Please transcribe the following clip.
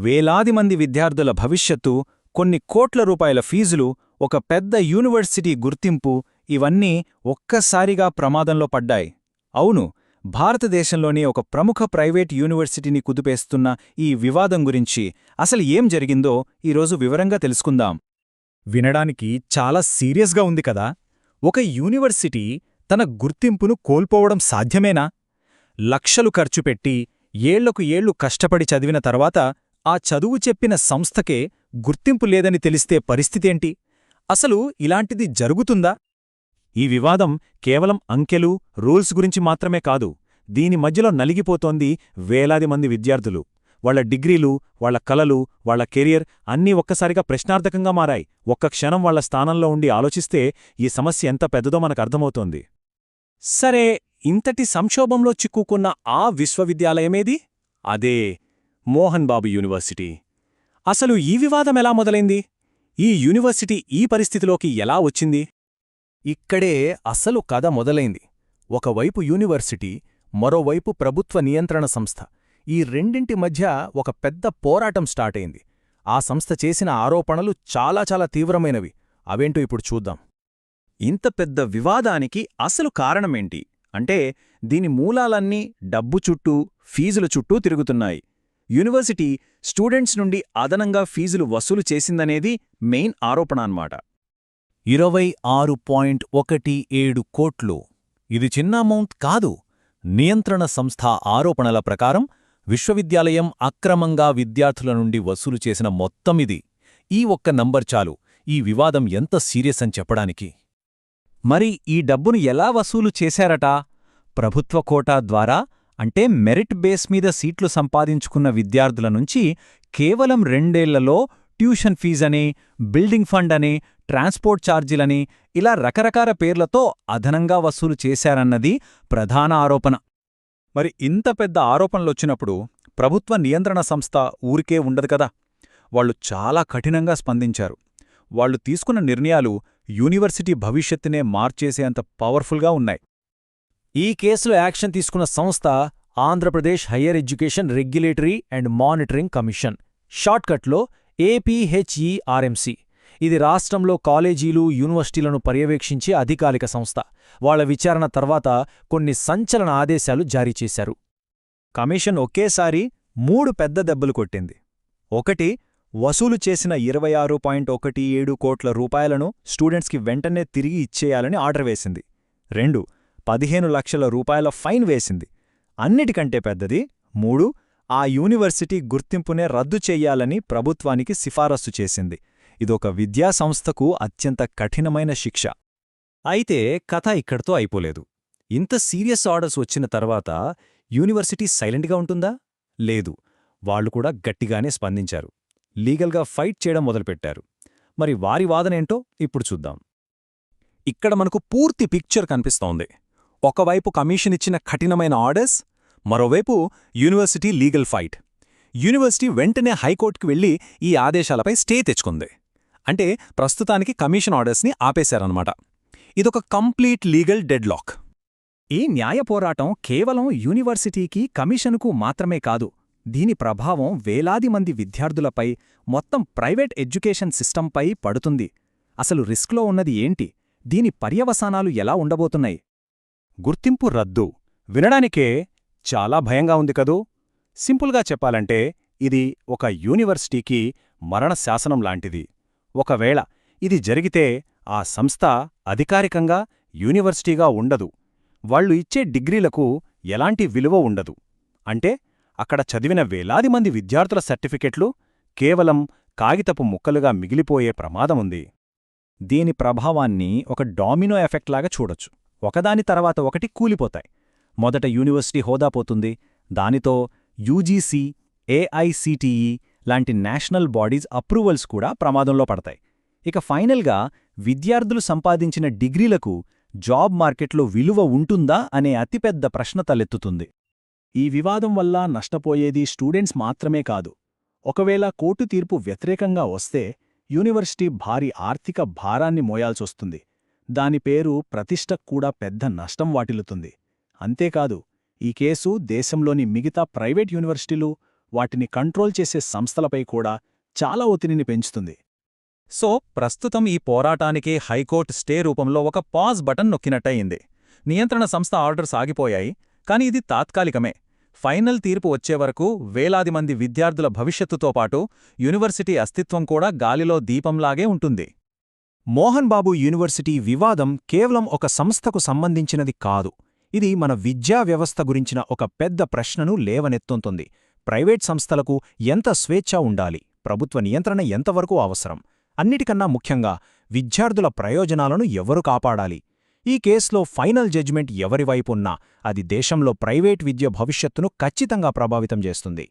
వేలాది మంది విద్యార్థుల భవిష్యత్తు కొన్ని కోట్ల రూపాయల ఫీజులు ఒక పెద్ద యూనివర్సిటీ గుర్తింపు ఇవన్నీ ఒక్కసారిగా ప్రమాదంలో పడ్డాయి. అవును భారతదేశంలోని ఒక ప్రముఖ ప్రైవేట్ యూనివర్సిటీని కుదిపేస్తున్న ఈ వివాదం గురించి అసలు ఏం జరిగిందో ఈరోజు వివరంగా తెలుసుకుందాం. వినడానికి చాలా సీరియస్గా ఉంది కదా! ఒక యూనివర్సిటీ తన గుర్తింపును కోల్పోవడం సాధ్యమేనా? లక్షలు ఖర్చు పెట్టి ఏళ్ళకు ఏళ్ళు కష్టపడి చదివిన తర్వాత ఆ చదువు చెప్పిన సంస్థకే గుర్తింపు లేదని తెలిస్తే పరిస్థితేంటి? అసలు ఇలాంటిది జరుగుతుందా? ఈ వివాదం కేవలం అంకెలు రూల్స్ గురించి మాత్రమే కాదు దీని మధ్యలో నలిగిపోతోంది వేలాది మంది విద్యార్థులు. వాళ్ళ డిగ్రీలు వాళ్ళ కలలు వాళ్ళ కెరియర్ అన్నీ ఒక్కసారిగా ప్రశ్నార్థకంగా మారాయి. ఒక్క క్షణం వాళ్ళ స్థానంలో ఉండి ఆలోచిస్తే ఈ సమస్య ఎంత పెద్దదో మనకు అర్థమవుతోంది. సరే ఇంతటి సంక్షోభంలో చిక్కుకున్న ఆ విశ్వవిద్యాలయమేది? అదే మోహన్ బాబు యూనివర్సిటీ. అసలు ఈ వివాదం ఎలా మొదలైంది? ఈ యూనివర్సిటీ ఈ పరిస్థితిలోకి ఎలా వచ్చింది? ఇక్కడే అసలు కథ మొదలైంది. ఒకవైపు యూనివర్సిటీ మరోవైపు ప్రభుత్వ నియంత్రణ సంస్థ. ఈ రెండింటి మధ్య ఒక పెద్ద పోరాటం స్టార్టయింది ఆ సంస్థ చేసిన ఆరోపణలు చాలా చాలా తీవ్రమైనవి. అవేంటో ఇప్పుడు చూద్దాం. ఇంత పెద్ద వివాదానికి అసలు కారణమేంటి? అంటే దీని మూలాలన్నీ డబ్బు చుట్టూ ఫీజుల చుట్టూ తిరుగుతున్నాయి. యూనివర్సిటీ స్టూడెంట్స్ నుండి అదనంగా ఫీజులు వసూలు చేసిందనేది మెయిన్ ఆరోపణ అన్నమాట ఇరవై ఆరు పాయింట్ ఒకటి ఏడు కోట్లు. ఇది చిన్న అమౌంట్ కాదు. నియంత్రణ సంస్థ ఆరోపణల ప్రకారం విశ్వవిద్యాలయం అక్రమంగా విద్యార్థుల నుండి వసూలు చేసిన మొత్తం ఇది. ఈ ఒక్క నంబర్ చాలు. ఈ వివాదం ఎంత సీరియస్ అని చెప్పడానికి. మరి ఈ డబ్బును ఎలా వసూలు చేశారట? ప్రభుత్వ కోటా ద్వారా అంటే మెరిట్ బేస్ మీద సీట్లు సంపాదించుకున్న విద్యార్థుల నుంచి కేవలం రెండేళ్ళలో ట్యూషన్ ఫీజని బిల్డింగ్ ఫండ్ అని ట్రాన్స్పోర్ట్ ఛార్జీలని ఇలా రకరకాల పేర్లతో అదనంగా వసూలు చేశారన్నది ప్రధాన ఆరోపణ. మరి ఇంత పెద్ద ఆరోపణలొచ్చినప్పుడు ప్రభుత్వ నియంత్రణ సంస్థ ఊరికే ఉండదు కదా. వాళ్ళు చాలా కఠినంగా స్పందించారు. వాళ్ళు తీసుకున్న నిర్ణయాలు యూనివర్సిటీ భవిష్యత్తునే మార్చేసేంత పవర్ఫుల్గా ఉన్నాయి. ఈ కేసులో యాక్షన్ తీసుకున్న సంస్థ Andhra Pradesh higher education regulatory and monitoring commission. షార్ట్కట్లో APHERMC. ఇది రాష్ట్రంలో కాలేజీలు యూనివర్సిటీలను పర్యవేక్షించే అధికారిక సంస్థ. వాళ్ళ విచారణ తర్వాత కొన్ని సంచలన ఆదేశాలు జారీ చేశారు. కమిషన్ ఒకేసారి మూడు పెద్ద దెబ్బలు కొట్టింది. ఒకటి వసూలు చేసిన ఇరవై ఆరు పాయింట్ ఒకటి ఏడు కోట్ల రూపాయలను స్టూడెంట్స్కి వెంటనే తిరిగి ఇచ్చేయాలని ఆర్డర్ వేసింది. రెండు పదిహేను లక్షల రూపాయల ఫైన్ వేసింది. అన్నిటికంటే పెద్దది మూడు ఆ యూనివర్సిటీ గుర్తింపునే రద్దు చెయ్యాలని ప్రభుత్వానికి సిఫారసు చేసింది. ఇదొక విద్యాసంస్థకు అత్యంత కఠినమైన శిక్ష. అయితే కథ ఇక్కడితో అయిపోలేదు. ఇంత సీరియస్ ఆర్డర్స్ వచ్చిన తర్వాత యూనివర్సిటీ సైలెంట్గా ఉంటుందా? లేదు. వాళ్ళు కూడా గట్టిగానే స్పందించారు. లీగల్గా ఫైట్ చేయడం మొదలుపెట్టారు. మరి వారి వాదనేంటో ఇప్పుడు చూద్దాం. ఇక్కడ మనకు పూర్తి పిక్చర్ కనిపిస్తోంది. ఒకవైపు కమిషన్ ఇచ్చిన కఠినమైన ఆర్డర్స్ మరోవైపు యూనివర్సిటీ లీగల్ ఫైట్. యూనివర్సిటీ వెంటనే హైకోర్టుకు వెళ్ళి ఈ ఆదేశాలపై స్టే తెచ్చుకుంది. అంటే ప్రస్తుతానికి కమిషన్ ఆర్డర్స్ని ఆపేశారనమాట ఇదొక కంప్లీట్ లీగల్ డెడ్లాక్. ఈ న్యాయ పోరాటం కేవలం యూనివర్సిటీకి కమిషనుకు మాత్రమే కాదు దీని ప్రభావం వేలాది మంది విద్యార్థులపై మొత్తం ప్రైవేట్ ఎడ్యుకేషన్ సిస్టంపై పడుతుంది. అసలు రిస్క్లో ఉన్నది ఏంటి? దీని పర్యవసానాలు ఎలా ఉండబోతున్నాయి? గుర్తింపు రద్దు వినడానికే చాలా భయంగా ఉంది కదూ? సింపుల్గా చెప్పాలంటే ఇది ఒక యూనివర్సిటీకి మరణ శాసనం లాంటిది. ఒకవేళ ఇది జరిగితే ఆ సంస్థ అధికారికంగా యూనివర్సిటీగా ఉండదు. వాళ్ళు ఇచ్చే డిగ్రీలకు ఎలాంటి విలువ ఉండదు. అంటే అక్కడ చదివిన వేలాది మంది విద్యార్థుల సర్టిఫికెట్లు కేవలం కాగితపు ముక్కలుగా మిగిలిపోయే ప్రమాదముంది దీని ప్రభావాన్ని ఒక డామినో ఎఫెక్ట్ లాగా చూడొచ్చు. ఒకదాని తర్వాత ఒకటి కూలిపోతాయి. మొదట యూనివర్సిటీ హోదా పోతుంది. దానితో యూజీసీ ఏఐసిటిఈ లాంటి నేషనల్ బాడీస్ అప్రూవల్స్ కూడా ప్రమాదంలో పడతాయి. ఇక ఫైనల్గా విద్యార్థులు సంపాదించిన డిగ్రీలకు జాబ్ మార్కెట్లో విలువ ఉంటుందా అనే అతిపెద్ద ప్రశ్న తలెత్తుతుంది. ఈ వివాదం వల్ల నష్టపోయేది స్టూడెంట్స్ మాత్రమే కాదు. ఒకవేళ కోర్టు తీర్పు వ్యతిరేకంగా వస్తే యూనివర్సిటీ భారీ ఆర్థిక భారాన్ని మోయాల్సొస్తుంది. దాని పేరు ప్రతిష్టకు కూడా పెద్ద నష్టం వాటిల్లుతుంది. అంతేకాదు ఈ కేసు దేశంలోని మిగతా ప్రైవేట్ యూనివర్సిటీలు వాటిని కంట్రోల్ చేసే సంస్థలపై కూడా చాలా ఒత్తిడిని పెంచుతుంది. సో ప్రస్తుతం ఈ పోరాటానికి హైకోర్టు స్టే రూపంలో ఒక పాజ్ బటన్ నొక్కినట్టయింది. నియంత్రణ సంస్థ ఆర్డర్స్ ఆగిపోయాయి కానీ ఇది తాత్కాలికమే. ఫైనల్ తీర్పు వచ్చేవరకు వేలాది మంది విద్యార్థుల భవిష్యత్తుతో పాటు యూనివర్సిటీ అస్తిత్వం కూడా గాలిలో దీపంలాగే ఉంటుంది. మోహన్ బాబు యూనివర్సిటీ వివాదం కేవలం ఒక సంస్థకు సంబంధించినది కాదు. ఇది మన విద్యా వ్యవస్థ గురించిన ఒక పెద్ద ప్రశ్నను లేవనెత్తుంటుంది. ప్రైవేట్ సంస్థలకు ఎంత స్వేచ్ఛ ఉండాలి? ప్రభుత్వ నియంత్రణ ఎంతవరకు అవసరం? అన్నిటికన్నా ముఖ్యంగా విద్యార్థుల ప్రయోజనాలను ఎవరు కాపాడాలి? ఈ కేసులో ఫైనల్ జడ్జిమెంట్ ఎవరివైపున్నా అది దేశంలో ప్రైవేట్ విద్య భవిష్యత్తును ఖచ్చితంగా ప్రభావితం చేస్తుంది.